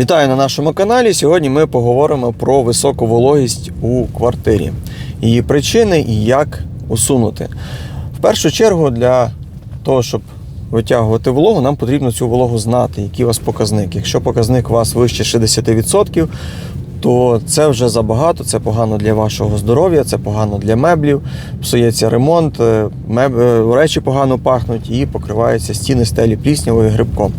Вітаю на нашому каналі. Сьогодні ми поговоримо про високу вологість у квартирі, її причини і як усунути. В першу чергу, для того, щоб витягувати вологу, нам потрібно цю вологу знати, який у вас показник. Якщо показник у вас вище 60%, то це вже забагато, це погано для вашого здоров'я, це погано для меблів, псується ремонт, е, меб... е, речі погано пахнуть і покриваються стіни стелі пліснявою грибком.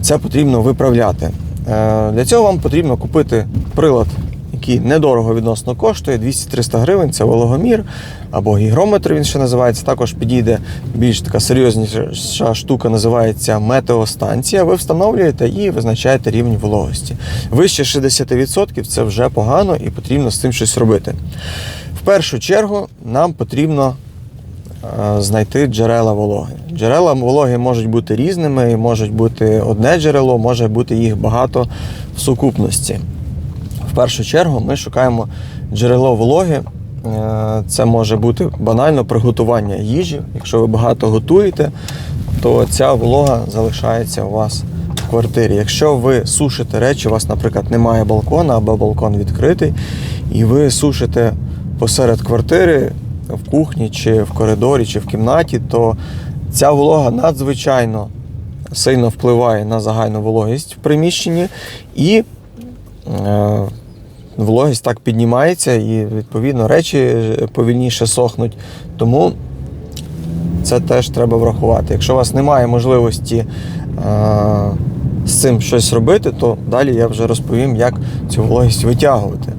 Це потрібно виправляти. Е, Для цього вам потрібно купити прилад, який недорого відносно коштує 200-300 гривень. Це вологомір або гігрометр. Він ще називається. Також підійде більш така серйозніша штука, називається метеостанція. Ви встановлюєте і визначаєте рівень вологості. Вище 60% це вже погано і потрібно з цим щось робити. В першу чергу нам потрібно знайти джерела вологи. Джерела вологи можуть бути різними, можуть бути одне джерело, може бути їх багато в сукупності. В першу чергу ми шукаємо джерело вологи. Е, Це може бути банально приготування їжі. Якщо ви багато готуєте, то ця волога залишається у вас в квартирі. Якщо ви сушите речі, у вас, наприклад, немає балкона або балкон відкритий, і ви сушите посеред квартири в кухні, чи в коридорі, чи в кімнаті, то ця волога надзвичайно сильно впливає на загальну вологість в приміщенні і е, вологість так піднімається, і відповідно речі повільніше сохнуть. Тому це теж треба врахувати. Якщо у вас немає можливості е, з цим щось робити, то далі я вже розповім, як цю вологість витягувати.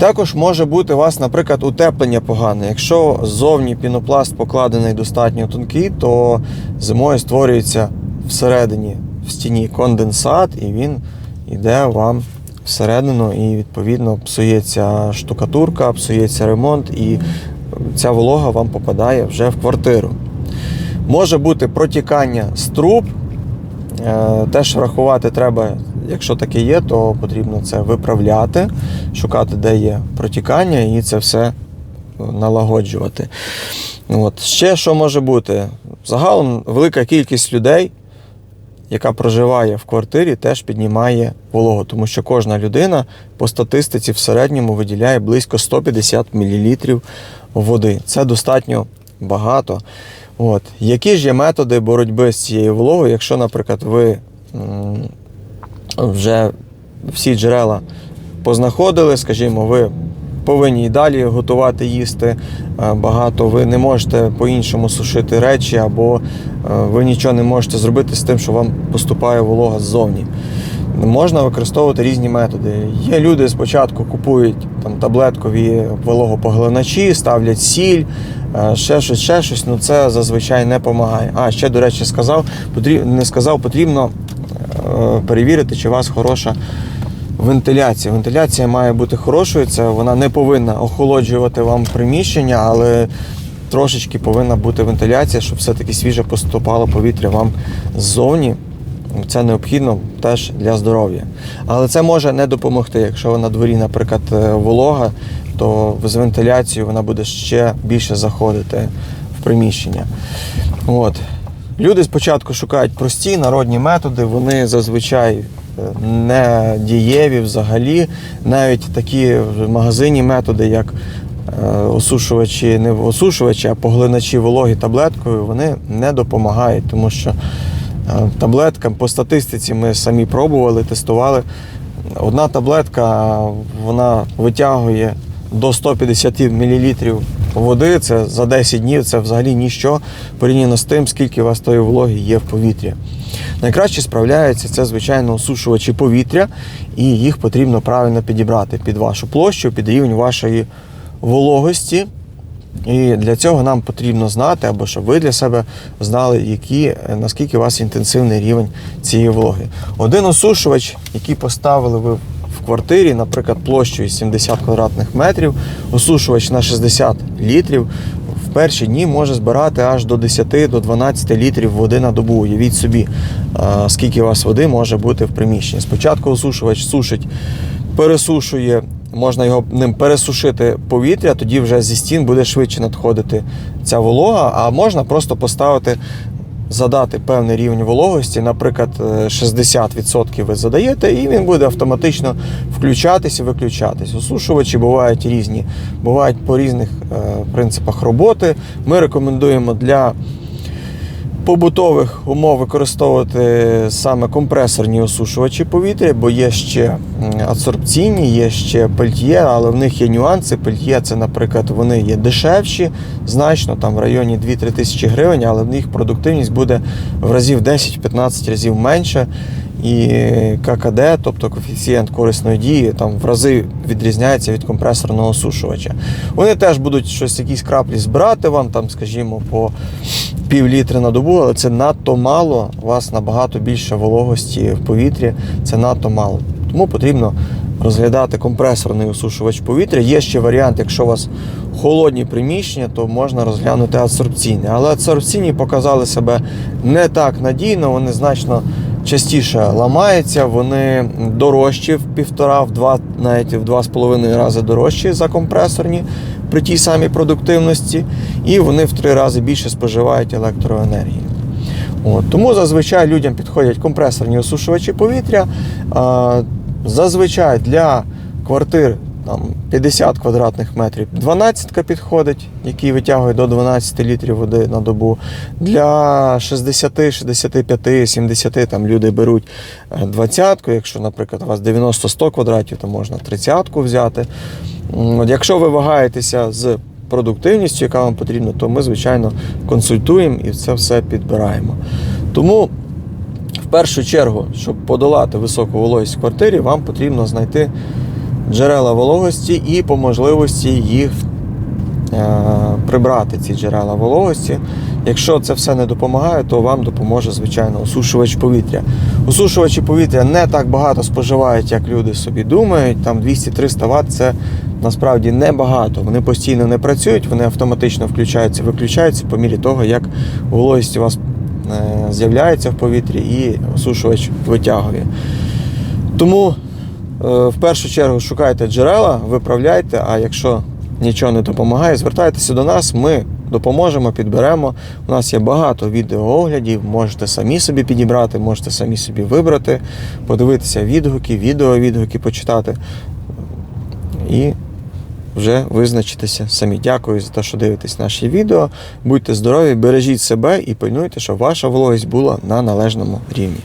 Також може бути у вас, наприклад, утеплення погане. Якщо ззовні пінопласт покладений достатньо тонкий, то зимою створюється всередині в стіні конденсат, і він йде вам всередину, і відповідно псується штукатурка, псується ремонт, і ця волога вам попадає вже в квартиру. Може бути протікання з труб. Е, Теж врахувати треба, якщо таке є, то потрібно це виправляти, шукати, де є протікання, і це все налагоджувати. От. Ще що може бути? Загалом велика кількість людей, яка проживає в квартирі, теж піднімає вологу, тому що кожна людина по статистиці в середньому виділяє близько 150 мл води. Це достатньо багато. От. Які ж є методи боротьби з цією вологою, якщо, наприклад, ви вже всі джерела познаходили, скажімо, ви повинні і далі готувати їсти е, багато, ви не можете по-іншому сушити речі, або е, ви нічого не можете зробити з тим, що вам поступає волога ззовні. Можна використовувати різні методи. Є люди спочатку купують там таблеткові вологопоглиначі, ставлять сіль, е, ще щось, ще щось. Ну це зазвичай не допомагає. А ще, до речі, сказав, потрібно не сказав, потрібно перевірити, чи у вас хороша вентиляція. Вентиляція має бути хорошою. Це вона не повинна охолоджувати вам приміщення, але трошечки повинна бути вентиляція, щоб все-таки свіже поступало повітря вам ззовні. Це необхідно теж для здоров'я. Але це може не допомогти. Якщо на дворі, наприклад, е, волога, то з вентиляцією вона буде ще більше заходити в приміщення. От. Люди спочатку шукають прості народні методи, вони зазвичай е, не дієві взагалі. Навіть такі в магазині методи, як е, осушувачі, не осушувачі, а поглиначі вологи таблеткою, вони не допомагають, тому що Е, Таблетка по статистиці ми самі пробували, тестували. Одна таблетка вона витягує до 150 мл води. Це за 10 днів це взагалі ніщо порівняно з тим, скільки у вас тої вологи є в повітрі. Найкраще справляються це, звичайно, осушувачі повітря, і їх потрібно правильно підібрати під вашу площу, під рівень вашої вологості. І для цього нам потрібно знати, або щоб ви для себе знали, які, наскільки у вас інтенсивний рівень цієї вологи. Один осушувач, який поставили ви квартирі, наприклад, площею 70 квадратних метрів, осушувач на 60 літрів, в перші дні може збирати аж до 10-12 літрів води на добу. Уявіть собі, скільки у вас води може бути в приміщенні. Спочатку осушувач сушить, пересушує можна його ним пересушити повітря, тоді вже зі стін буде швидше надходити ця волога, а можна просто поставити задати певний рівень вологості, наприклад, е, 60% ви задаєте, і він буде автоматично включатись і виключатись. Осушувачі бувають різні, бувають по різних е, принципах роботи. Ми рекомендуємо для побутових умов використовувати саме компресорні осушувачі повітря, бо є ще адсорбційні, є ще пельт'є, але в них є нюанси. Пельт'є це, наприклад, вони є дешевші, значно там в районі 2-3 тисячі гривень, але в них продуктивність буде в разів 10-15 разів менше. І ККД, тобто коефіцієнт корисної дії, там в рази відрізняється від компресорного осушувача. Вони теж будуть щось, якісь краплі збирати вам, там, скажімо, по пів літри на добу, але це надто мало. У вас набагато більше вологості в повітрі, це надто мало. Тому потрібно розглядати компресорний осушувач повітря. Є ще варіант, якщо у вас холодні приміщення, то можна розглянути адсорбційні. Але адсорбційні показали себе не так надійно, вони значно частіше ламаються, вони дорожчі в півтора, в два, навіть в два з половиною рази дорожчі за компресорні при тій самій продуктивності, і вони в три рази більше споживають електроенергії. От, тому зазвичай людям підходять компресорні осушувачі повітря. Зазвичай для квартир там, 50 квадратних метрів 12 підходить, який витягує до 12 літрів води на добу. Для 60, 65, 70 там люди беруть 20, якщо, наприклад, у вас 90-100 квадратів, то можна 30 взяти. От, якщо ви вагаєтеся з продуктивністю, яка вам потрібна, то ми, звичайно, консультуємо і це все підбираємо. Тому в першу чергу, щоб подолати високу вологість в квартирі, вам потрібно знайти джерела вологості і по можливості їх е, прибрати, ці джерела вологості. Якщо це все не допомагає, то вам допоможе, звичайно, осушувач повітря. Осушувачі повітря не так багато споживають, як люди собі думають. Там 200-300 Вт це насправді небагато. Вони постійно не працюють, вони автоматично включаються, виключаються по мірі того, як вологість у вас е, з'являється в повітрі і осушувач витягує. Тому в першу чергу шукайте джерела, виправляйте, а якщо нічого не допомагає, звертайтеся до нас, ми допоможемо, підберемо. У нас є багато відеооглядів, можете самі собі підібрати, можете самі собі вибрати, подивитися відгуки, відеовідгуки почитати і вже визначитися самі. Дякую за те, що дивитесь наші відео. Будьте здорові, бережіть себе і пильнуйте, щоб ваша вологість була на належному рівні.